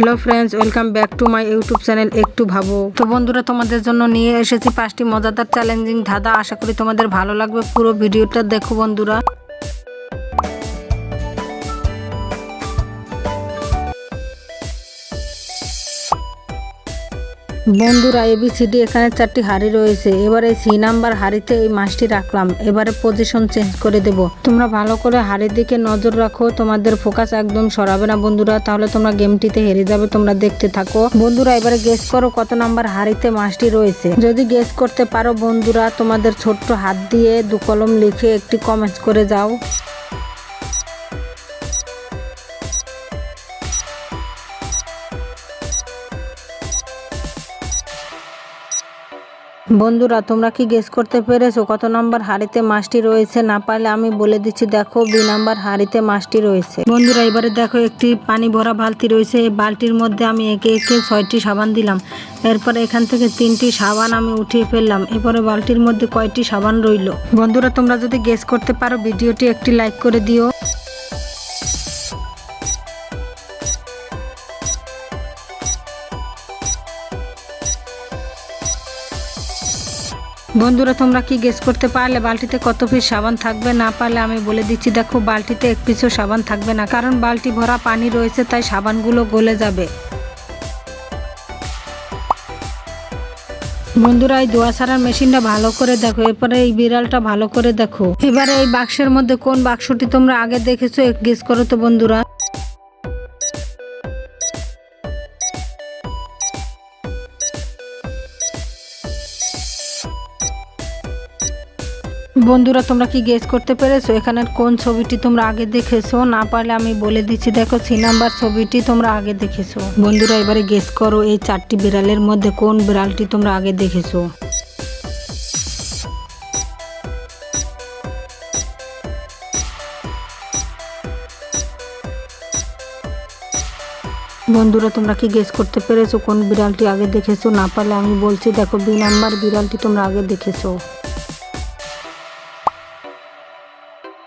Hello friends, welcome back to my YouTube channel একটু ভাবো। তো বন্ধুরা, তোমাদের জন্য নিয়ে এসেছি পাঁচটি মজাদার চ্যালেঞ্জিং ধাঁধা। আশা করি তোমাদের ভালো লাগবে পুরো ভিডিওটা। দেখো বন্ধুরা বন্ধুরা এবিসিডি এখানে চারটি হাড়ি রয়েছে। এবারে সি নাম্বার হাড়িতে এই মাছটি রাখলাম। এবারে পজিশন চেঞ্জ করে দেব। তোমরা ভালো করে হাড়ির দিকে নজর রাখো। তোমাদের ফোকাস একদম সরাবে না বন্ধুরা। তাহলে তোমরা গেমটিতে হেরে যাবে, তোমরা দেখতে থাকো। বন্ধুরা, এবারে গেস করো কত নাম্বার হাড়িতে মাছটি রয়েছে। যদি গেস করতে পারো বন্ধুরা, তোমাদের ছোট্ট হাত দিয়ে দু কলম লিখে একটি কমেন্টস করে যাও। বন্ধুরা, তোমরা কি গেস করতে পেরেছ কত নম্বর হাড়িতে মাছটি রয়েছে? না পারলে আমি বলে দিচ্ছি, দেখো দুই নাম্বার হাড়িতে মাছটি রয়েছে। বন্ধুরা, এবারে দেখো, একটি পানি ভরা বালতি রয়েছে। এই বালতির মধ্যে আমি একে একে ছয়টি সাবান দিলাম। এরপরে এখান থেকে তিনটি সাবান আমি উঠিয়ে ফেললাম। এরপরে বালতির মধ্যে কয়টি সাবান রইল? বন্ধুরা, তোমরা যদি গেস করতে পারো, ভিডিওটি একটি লাইক করে দিও। বন্ধুরা, তোমরা কি গেস করতে পারলে বালতিতে কত পিস সাবান থাকবে? না পারলে আমি বলে দিচ্ছি, দেখো বালতিতে এক পিসও সাবান থাকবে না, কারণ বালতি ভরা পানি রয়েছে, তাই সাবানগুলো গলে যাবে। বন্ধুরা, এই দোয়া সারার মেশিনটা ভালো করে দেখো, এরপরে এই বিড়ালটা ভালো করে দেখো। এবারে এই বাক্সের মধ্যে কোন বাক্সটি তোমরা আগে দেখেছ গেস করো তো বন্ধুরা। বন্ধুরা, তোমরা কি গেস করতে পেরেছ? এখানের কোন ছবিটি তোমরা আগে দেখেছ? না পারলে আমি বলে দিচ্ছি, দেখো, সি নাম্বার ছবিটি তোমরা আগে দেখেছ। বন্ধুরা, এবারে গেস করো, এই চারটি বিড়ালের মধ্যে কোন বিড়ালটি তোমরা আগে দেখেছ? বন্ধুরা, তোমরা কি গেস করতে পেরেছ কোন বিড়ালটি আগে দেখেছ? না পারলে আমি বলছি, দেখো, বি নাম্বার বিড়ালটি তোমরা আগে দেখেছ।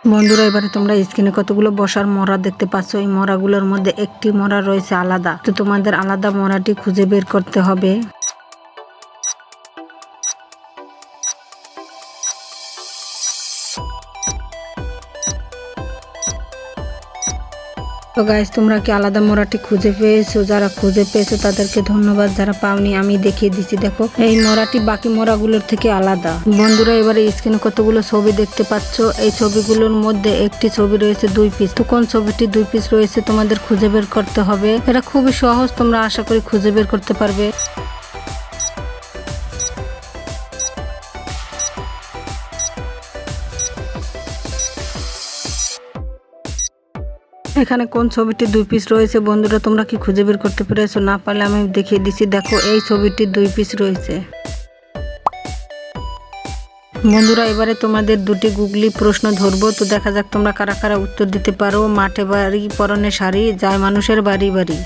বন্ধুরা, এবারে তোমরা স্ক্রিনে কতগুলো বসার মরা দেখতে পাচ্ছ? এই মরাগুলোর মধ্যে একটি মরা রয়েছে আলাদা। তো তোমাদের আলাদা মরাটি খুঁজে বের করতে হবে। তো গাইজ তোমরা কি আলাদা মোড়াটি খুঁজে পেয়েছ? যারা খুঁজে পেয়েছ, তাদেরকে ধন্যবাদ। যারা পাওনি, আমি দেখিয়ে দিচ্ছি দেখো। এই মোড়াটি বাকি মোড়াগুলোর থেকে আলাদা। বন্ধুরা, এবারে স্ক্রিনে কতগুলো ছবি দেখতে পাচ্ছ? এই ছবিগুলোর মধ্যে একটি ছবি রয়েছে, দুই পিস তো কোন ছবিটি দুই পিস রয়েছে, তোমাদের খুঁজে বের করতে হবে? এটা খুবই সহজ, তোমরা আশা করি খুঁজে বের করতে পারবে। এখানে কোন ছবিটি দুই পিস রয়েছে? বন্ধুরা, তোমরা কি খুঁজে বের করতে পেরেছ? না পারলে আমি দেখিয়ে দিচ্ছি দেখো এই ছবিটি দুই পিস রয়েছে। বন্ধুরা, এবারে তোমাদের দুটি গুগলি প্রশ্ন ধরবো। তো দেখা যাক তোমরা কারা কারা উত্তর দিতে পারো। মাঠে বাড়ি পরনে শাড়ি, যায় মানুষের বাড়ি বাড়ি।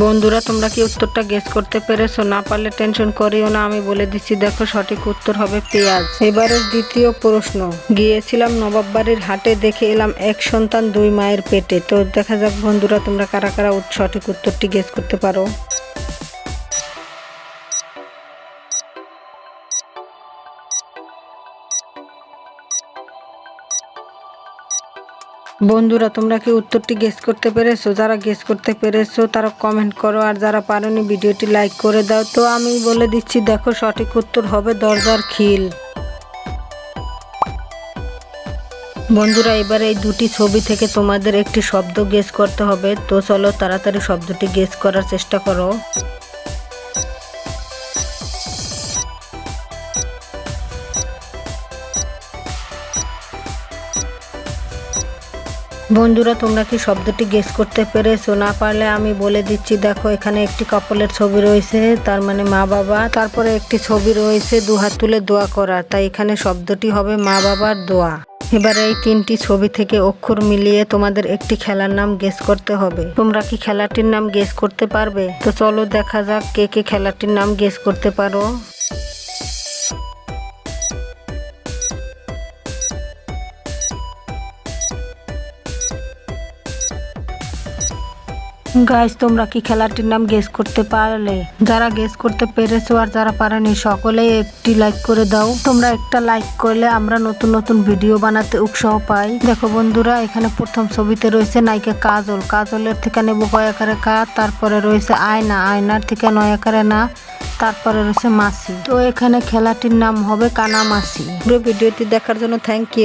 বন্ধুরা, তোমরা কি উত্তরটা গেস করতে পেরেছ? না পারলে টেনশন করিও না, আমি বলে দিচ্ছি, দেখো সঠিক উত্তর হবে পেঁয়াজ। এবারের দ্বিতীয় প্রশ্ন। গিয়েছিলাম নবাব বাড়ির হাটে, দেখে এলাম এক সন্তান দুই মায়ের পেটে। তো দেখা যাক বন্ধুরা, তোমরা কারা কারা সঠিক উত্তরটি গেস করতে পারো। বন্ধুরা, তোমরা কি উত্তরটি গেস করতে পেরেছ? যারা গেস করতে পেরেছ, তারা কমেন্ট করো। আর যারা পারোনি, ভিডিওটি লাইক করে দাও। তো আমি বলে দিচ্ছি, দেখো সঠিক উত্তর হবে দরজার খিল। বন্ধুরা, এবারে এই দুটি ছবি থেকে তোমাদের একটি শব্দ গেস করতে হবে। তো চলো তাড়াতাড়ি শব্দটি গেস করার চেষ্টা করো। বন্ধুরা, তোমরা কি শব্দটি গেস করতে পেরেছ? না পারলে আমি বলে দিচ্ছি, দেখো এখানে একটি কাপলের ছবি রয়েছে, তার মানে মা বাবা। তারপরে একটি ছবি রয়েছে দু হাত তুলে দোয়া করা তাই এখানে শব্দটি হবে মা বাবার দোয়া। এবারে এই তিনটি ছবি থেকে অক্ষর মিলিয়ে তোমাদের একটি খেলার নাম গেস করতে হবে। তোমরা কি খেলাটির নাম গেস করতে পারবে? তো চলো দেখা যাক কে কে খেলাটির নাম গেস করতে পারো। গাইস তোমরা কি খেলাটির নাম গেস করতে পারলে? যারা গেস করতে পেরেছ আর যারা পারেনি, সকলেই একটি লাইক করে দাও। তোমরা একটা লাইক করলে আমরা নতুন নতুন ভিডিও বানাতে উৎসাহ পাই। দেখো বন্ধুরা, এখানে প্রথম ছবিতে রয়েছে নায়িকা কাজল। কাজলের থেকে নেব কয় আকারে কা তারপরে রয়েছে আয়না। আয়নার থেকে নয় আকারে না, তারপরে রয়েছে মাসি। তো এখানে খেলাটির নাম হবে কানামাসি। পুরো ভিডিওটি দেখার জন্য থ্যাংক ইউ